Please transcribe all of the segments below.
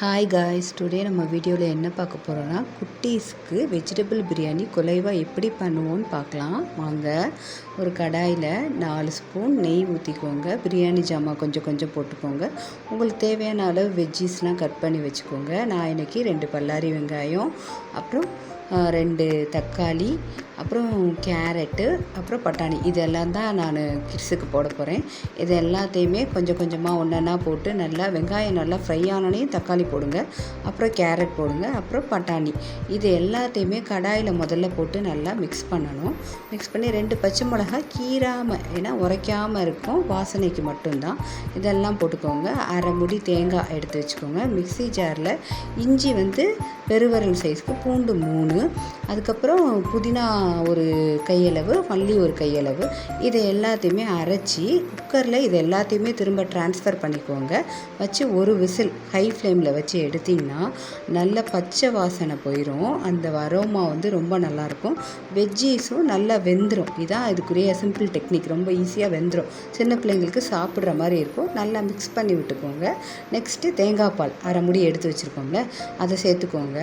Hi guys today நம்ம வீடியோவில் என்ன பார்க்க போகிறோன்னா குட்டீஸ்க்கு வெஜிடபிள் பிரியாணி குலைவாக எப்படி பண்ணுவோன்னு பார்க்கலாம். வாங்க ஒரு கடாயில் நாலு ஸ்பூன் நெய் ஊற்றிக்கோங்க பிரியாணி ஜாமான் கொஞ்சம் கொஞ்சம் போட்டுக்கோங்க. உங்களுக்கு தேவையான அளவு வெஜ்ஜீஸ்லாம் கட் பண்ணி வச்சுக்கோங்க. நான் இன்றைக்கி ரெண்டு பல்லாரி வெங்காயம் அப்புறம் ரெண்டு தக்காளி அப்புறம் கேரட்டு அப்புறம் பட்டாணி. இதெல்லாம் தான் நான் கிட்ஸுக்கு போட போகிறேன் இது எல்லாத்தையுமே கொஞ்சம் கொஞ்சமாக ஒன்றா போட்டு நல்லா வெங்காயம் நல்லா ஃப்ரை ஆனோடனே தக்காளி போடுங்க. அப்புறம் கேரட் போடுங்க. அப்புறம் பட்டாணி. இது எல்லாத்தையுமே கடாயில் முதல்ல போட்டு நல்லா மிக்ஸ் பண்ணணும். மிக்ஸ் பண்ணி ரெண்டு பச்சை மிளகா கீராமல் ஏன்னா உரைக்காமல் இருக்கும். வாசனைக்கு மட்டும்தான். இதெல்லாம் போட்டுக்கோங்க. அரை முடி தேங்காய் எடுத்து வச்சுக்கோங்க. மிக்சி ஜாரில் இஞ்சி வந்து பெருவரல் சைஸ்க்கு பூண்டு மூணு. அதுக்கப்புறம் புதினா ஒரு கையளவு மல்லி ஒரு கையளவு. இதை எல்லாத்தையுமே அரைச்சி குக்கரில் இது எல்லாத்தையுமே திரும்ப ட்ரான்ஸ்ஃபர் பண்ணிக்கோங்க. வச்சு ஒரு விசில் ஹை ஃப்ளேமில் வச்சு எடுத்திங்கன்னா நல்ல பச்சை வாசனை போயிடும் அந்த வரோமா வந்து ரொம்ப நல்லாயிருக்கும். வெஜ்ஜீஸும் நல்லா வெந்துடும் இதான் இதுக்குரிய சிம்பிள் டெக்னிக் ரொம்ப ஈஸியாக வெந்துடும் சின்ன பிள்ளைங்களுக்கு சாப்பிட்ற மாதிரி இருக்கும். நல்லா மிக்ஸ் பண்ணி விட்டுக்கோங்க. நெக்ஸ்ட்டு தேங்காய் பால் அரை முடி எடுத்து வச்சுருக்கோம்ல அதை சேர்த்துக்கோங்க.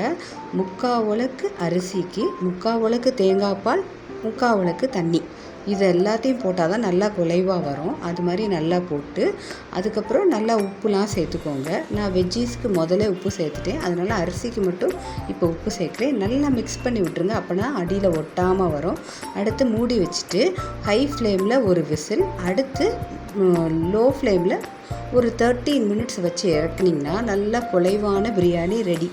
முக்கால் உலக்கு அரிசிக்கு முக்கால் உலக்கு தேங்காய் பால் முக்கால் தண்ணி. இது எல்லாத்தையும் போட்டால் தான் நல்லா குலைவாக வரும். அது மாதிரி நல்லா போட்டு அதுக்கப்புறம் நல்லா உப்புலாம் சேர்த்துக்கோங்க. நான் வெஜ்ஜீஸ்க்கு முதல்ல உப்பு சேர்த்துட்டேன். அதனால் அரிசிக்கு மட்டும் இப்போ உப்பு சேர்க்குறேன். நல்லா மிக்ஸ் பண்ணி விட்டுருங்க. அப்போனா அடியில் ஒட்டாமல் வரும். அடுத்து மூடி வச்சுட்டு ஹை ஃப்ளேமில் ஒரு விசில் அடுத்து லோ ஃப்ளேமில் ஒரு தேர்ட்டீன் மினிட்ஸ் வச்சு இறக்குனிங்கன்னா நல்லா குலைவான பிரியாணி ரெடி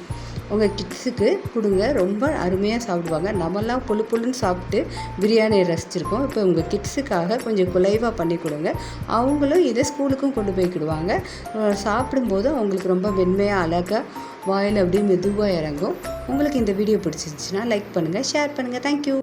உங்கள் கிட்ஸுக்கு கொடுங்க. ரொம்ப அருமையாக சாப்பிடுவாங்க. நம்மலாம் புழு புழுன்னு சாப்பிட்டு பிரியாணியை ரசிச்சிருக்கோம். இப்போ உங்கள் கிட்ஸுக்காக கொஞ்சம் குலைவாக பண்ணி கொடுங்க. அவங்களும் இதை ஸ்கூலுக்கும் கொண்டு போய்க்கிடுவாங்க சாப்பிடும்போது அவங்களுக்கு ரொம்ப மென்மையாக அழகாக வாயில் அப்படியே மெதுவாக இறங்கும். உங்களுக்கு இந்த வீடியோ பிடிச்சிருந்துச்சின்னா லைக் பண்ணுங்கள் ஷேர் பண்ணுங்கள் தேங்க்யூ